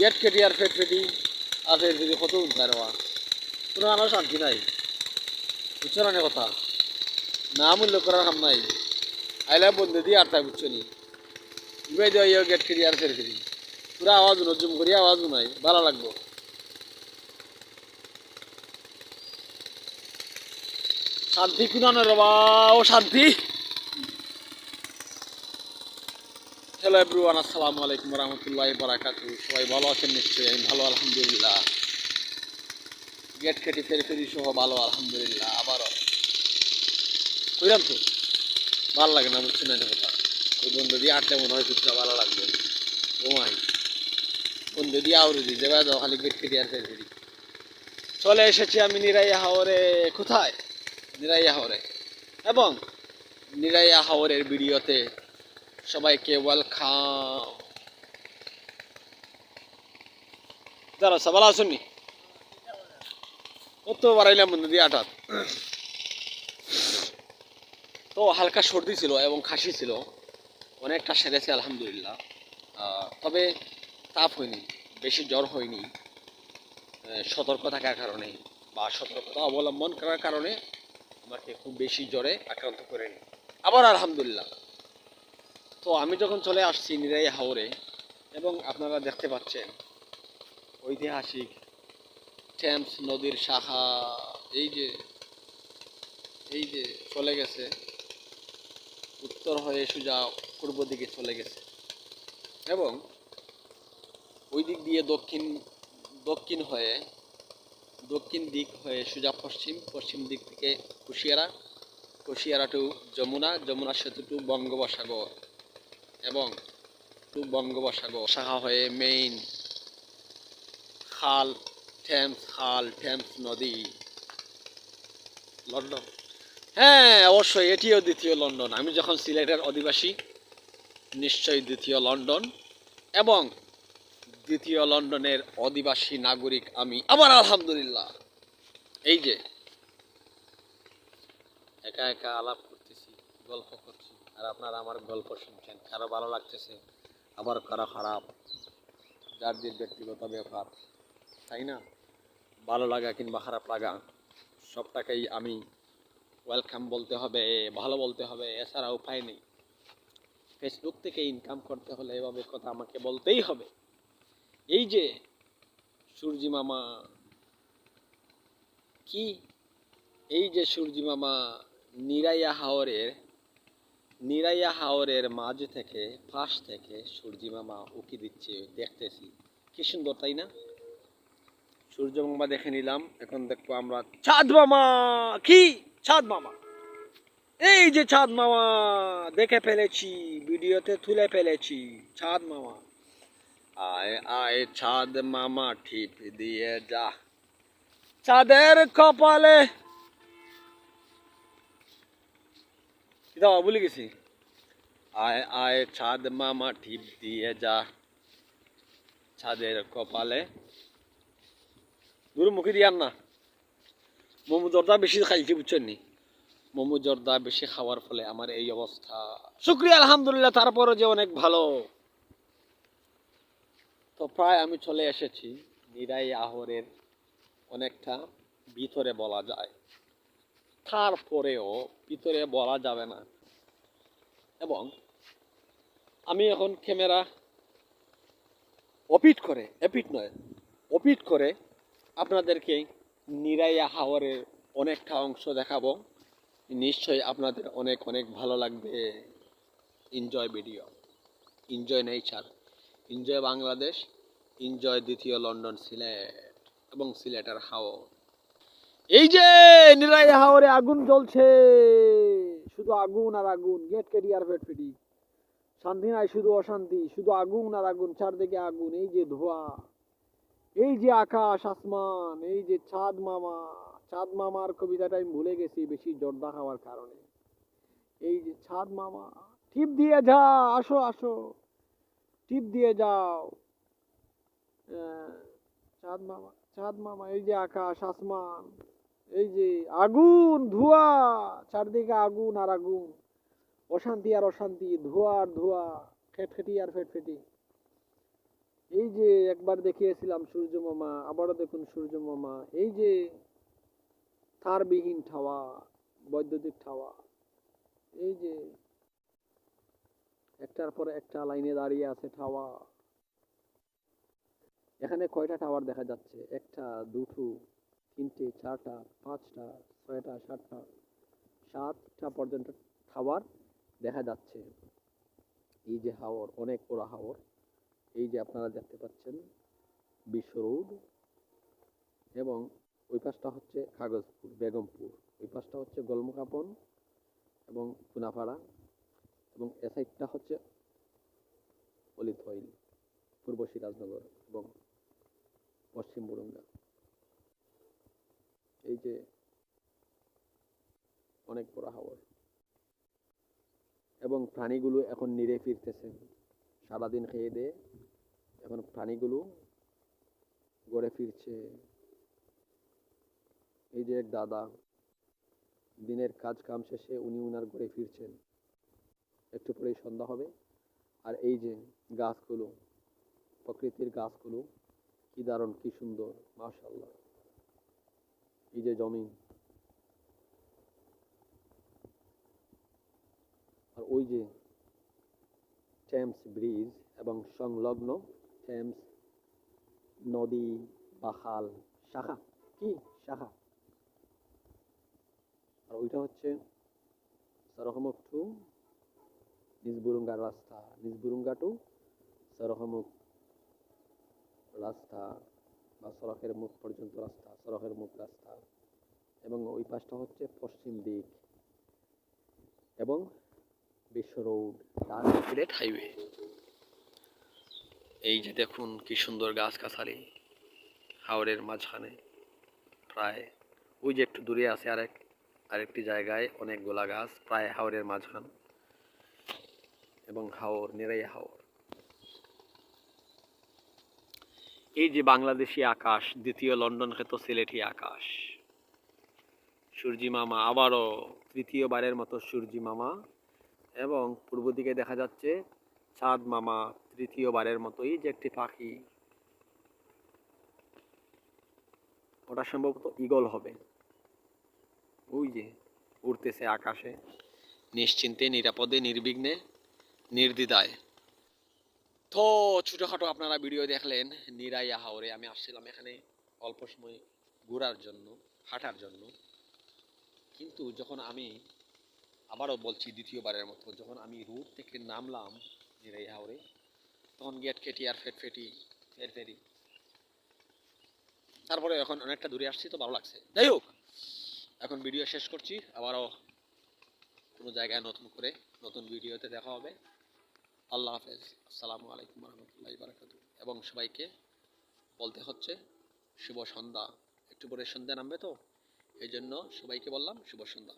Gate কেটি আর ফেট ফেটি আর ফেট ফেটি কত উন্তার হওয়া কোনো আমার শান্তি নাই। বুঝছ না কথা? না মূল্য করার কাম নাই। আইলা বন্ধু দিয়ে আটটা বুঝছ নি? ইবাই দেওয়া ইয়ে গেট কেটি আর ফেট ফেটি পুরা আওয়াজ নজুম করি আওয়াজ নাই ভালো লাগবো। শান্তি কিনা কুনানো রবা ও শান্তি। হ্যালো এভরিওয়ান আসসালামু আলাইকুম রহমতুল্লাহ বারাকাতু সবাই ভালো আছেন? নিশ্চয়ই আমি ভালো, আলহামদুলিল্লাহ। গেট কেটে ফেরি ফেরি সহ ভালো, আলহামদুলিল্লাহ, আবারও। বুঝলাম তো? ভালো লাগে না বুঝছি না কথা ওই বন্ধু দিয়ে আটটা মনে হয়, কিছুটা ভালো লাগবে। ও মাই। বন্ধু দিয়ে আউরে দিই দেবা দাও খালি গেট কেটে আর ফেরি ফেরি। চলে এসেছি আমি নিরাইয়া হাওরে। কোথায়? নিরাইয়া হাওরে। এবং নিরাইয়া হাওরের ভিডিওতে সবাইকে ওয়েলকাম। দাঁড়া সবাই আসুননি কত বাড়াইলাম বন্ধু দিয়ে আটাত। তো হালকা সর্দি ছিল এবং খাসি ছিল, অনেকটা সেরেছে, আলহামদুলিল্লাহ। তবে তাপ হয়নি, বেশি জ্বর হয়নি। সতর্ক থাকার কারণে বা সতর্কতা অবলম্বন করার কারণে আমাকে খুব বেশি জ্বরে আক্রান্ত করেনি। আবার আলহামদুলিল্লাহ। তো আমি যখন চলে আসছি নিরাই হাওরে, এবং আপনারা দেখতে পাচ্ছেন, ঐতিহাসিক টেমস নদীর শাখা, এই যে এই যে চলে গেছে, উত্তর হয়ে সোজা পূর্ব দিকে চলে গেছে, এবং ওই দিক দিয়ে দক্ষিণ দক্ষিণ হয়ে, দক্ষিণ দিক হয়ে সোজা পশ্চিম পশ্চিম দিক থেকে কুশিয়ারা কুশিয়ারা টু যমুনা যমুনা সেতু টু বঙ্গোপসাগর। এবং টু বঙ্গোপসাগর শাখা হয়ে মেইন খাল টেমস খাল টেমস নদী। লন্ডন। হ্যাঁ অবশ্যই, এটিও দ্বিতীয় লন্ডন। আমি যখন সিলেটের অধিবাসী, নিশ্চয়ই দ্বিতীয় লন্ডন। এবং দ্বিতীয় লন্ডনের অধিবাসী নাগরিক আমি আবার আলহামদুলিল্লাহ। এই যে, একা একা আলাপ করতেছি। গল্প করছি আর আপনারা আমার গল্প শুনছেন। কারও ভালো লাগতেছে, আবার কারও খারাপ। যার যে ব্যক্তিগত ব্যাপার, তাই না? ভালো লাগা কিংবা খারাপ লাগা, সবটাকেই আমি ওয়েলকাম বলতে হবে, ভালো বলতে হবে, এছাড়া উপায় নেই। ফেসবুক থেকে ইনকাম করতে হলে এভাবে কথা আমাকে বলতেই হবে। এই যে সূর্যি মামা, কি? এই যে সূর্যি মামা, নিরাইয়া হাওরের নিরাইয়া হাওরের মাঝ থেকে, পাশ থেকে সূর্যি মামা উকি দিচ্ছে, দেখতেছি। কি সুন্দর, তাই না? সূর্য মামা দেখে নিলাম, এখন দেখব আমরা চাঁদ মামা। কি? চাঁদ মামা। এই যে চাঁদ মামা, দেখে ফেলেছি, ভিডিওতে তুলে ফেলেছি চাঁদ মামা। আয় আয় চাঁদ মামা, ঠিপ দিয়ে যা। চাঁদের কপালে দাও ভুলে গেছি আয় আয় চাঁদ মামা ঠিপ দিয়ে যা চাঁদের কপালে দূর মুখে দিয়ার না মোমো জর্দা বেশি খাইছি বুঝছেন নি মোমো জর্দা বেশি খাওয়ার ফলে আমার এই অবস্থা শুক্রিয়া আলহামদুলিল্লাহ তারপরে যে অনেক ভালো তো প্রায় আমি চলে এসেছি নিরাই আহরের অনেকটা ভিতরে বলা যায় তারপরেও ভিতরে বলা যাবে না এবং আমি এখন ক্যামেরা অপিট করে এপিট নয়, অপিট করে আপনাদেরকে নিরাইয়া হাওয়ারের অনেকটা অংশ দেখাবো। নিশ্চয়ই আপনাদের অনেক অনেক ভালো লাগবে। Enjoy video enjoy nature enjoy Bangladesh enjoy দ্বিতীয় লন্ডন সিলেট এবং সিলেটের হাওর এই যে নিরাইয়া হাওরে আগুন জ্বলছে। শুধু আগুন আর আগুন, গেট কেটি আর ফেট ফেটি শান্তি নাই, শুধু অশান্তি, শুধু আগুন আর আগুন, চারদিকে আগুন, এই যে ধোয়া, এই যে আকাশ, আসমান, এই যে চাঁদ মামা, চাঁদ মামার কবিতাটা আমি ভুলে গেছি বেশি জর্দা খাওয়ার কারণে। এই যে চাঁদ মামা, টিপ দিয়ে যা আসো আসো, টিপ দিয়ে যাও। চাঁদ মামা চাঁদ মামা, এই যে আকাশ, আসমান এই যে আগুন, ধোঁয়া, চারদিকে আগুন আর আগুন। অশান্তি আর অশান্তি, ধোঁয়া আর ধোঁয়া খেটখেটি আর ফেটফেটি। এই যে একবার দেখিয়েছিলাম সূর্য মামা আবারও দেখুন সূর্য মামা এই যে তারবিহীন ঠাওয়া বৈদ্যুতিক ঠাওয়া এই যে একটার পর একটা লাইনে দাঁড়িয়ে আছে টাওয়া এখানে কয়টা টাওয়ার দেখা যাচ্ছে? একটা, দুটো তিনটে, চারটা, পাঁচটা, ছয়টা, সাতটা সাতটা পর্যন্ত খাবার দেখা যাচ্ছে। এই যে হাওর, অনেক বড় হাওর, এই যে আপনারা দেখতে পাচ্ছেন, বিশ্ব রোড এবং ওই পাশটা হচ্ছে কাগজপুর বেগমপুর। ওই পাশটা হচ্ছে গলমকাপন এবং পুনাপাড়া এবং এ সাইডটা হচ্ছে অলিথইল পূর্ব সিরাজনগর এবং পশ্চিম বরুঙ্গা। এই যে অনেক বড় হাওর। এবং প্রাণীগুলো এখন নিরে ফিরতেছে। সারাদিন খেয়ে দিয়ে এখন প্রাণীগুলো গড়ে ফিরছে। এই যে এক দাদা, দিনের কাজ কাম শেষে উনি উনার ঘরে ফিরছেন। একটু পরেই সন্ধ্যা হবে। আর এই যে গাছগুলো, প্রকৃতির গাছগুলো, কি দারুণ, কি সুন্দর মাশাল্লাহ এই যে জমি আর ওই যে টেমস ব্রিজ এবং সংলগ্ন টেমস নদী বা খাল শাখা। কি শাখা? আর ওইটা হচ্ছে সরহমুখ টু নিজবুরুঙ্গার রাস্তা। নিজবুরুঙ্গা টু সরহমুখ রাস্তা। বা সড়কের মুখ পর্যন্ত রাস্তা, সড়কের মুখ রাস্তা। এবং ওই পাশটা হচ্ছে পশ্চিম দিক। এবং বিশ্ব রোড হাইওয়ে। এই যে দেখুন কি সুন্দর গাছ গাছগাছালি হাওড়ের মাঝখানে। প্রায় ওই যে একটু দূরে আছে আরেক, আরেকটি জায়গায় অনেক গোলা গাছ প্রায় হাওরের মাঝখান। এবং হাওর, নিরাই হাওর। এই যে বাংলাদেশি আকাশ, দ্বিতীয় লন্ডন খ্যাত সিলেটি আকাশ। সূর্যি মামা আবারও তৃতীয়বারের মতো সূর্যি মামা এবং পূর্ব দিকে দেখা যাচ্ছে চাঁদ মামা তৃতীয়বারের মতোই যে একটি পাখি। ওটা সম্ভবত ঈগল হবে। ওই যে উড়তেছে আকাশে। নিশ্চিন্তে, নিরাপদে, নির্বিঘ্নে, নির্দ্বিধায়। তো ছোটোখাটো আপনারা ভিডিও দেখলেন, নিরাইয়া হাওরে। আমি আসছিলাম এখানে অল্প সময় ঘোরার জন্য, হাঁটার জন্য। কিন্তু যখন আমি আবারও বলছি দ্বিতীয়বারের মতো, যখন আমি রুট থেকে নামলাম নিরাইয়া হাওরে, তখন গেট কেটি আর ফেট ফেটি, ফের ফেরি। তারপরে এখন অনেকটা দূরে আসছি, তো ভালো লাগছে। যাই হোক, এখন ভিডিও শেষ করছি। আবারও কোনো জায়গায় নতুন করে নতুন ভিডিওতে দেখা হবে। আল্লাহ হাফেজ। আসসালামু আলাইকুম রহমতুল্লাহ বারাকাতু এবং সবাইকে বলতে হচ্ছে শুভ সন্ধ্যা। একটু পরে সন্ধ্যা নামবে তো? এই জন্য সবাইকে বললাম শুভ সন্ধ্যা।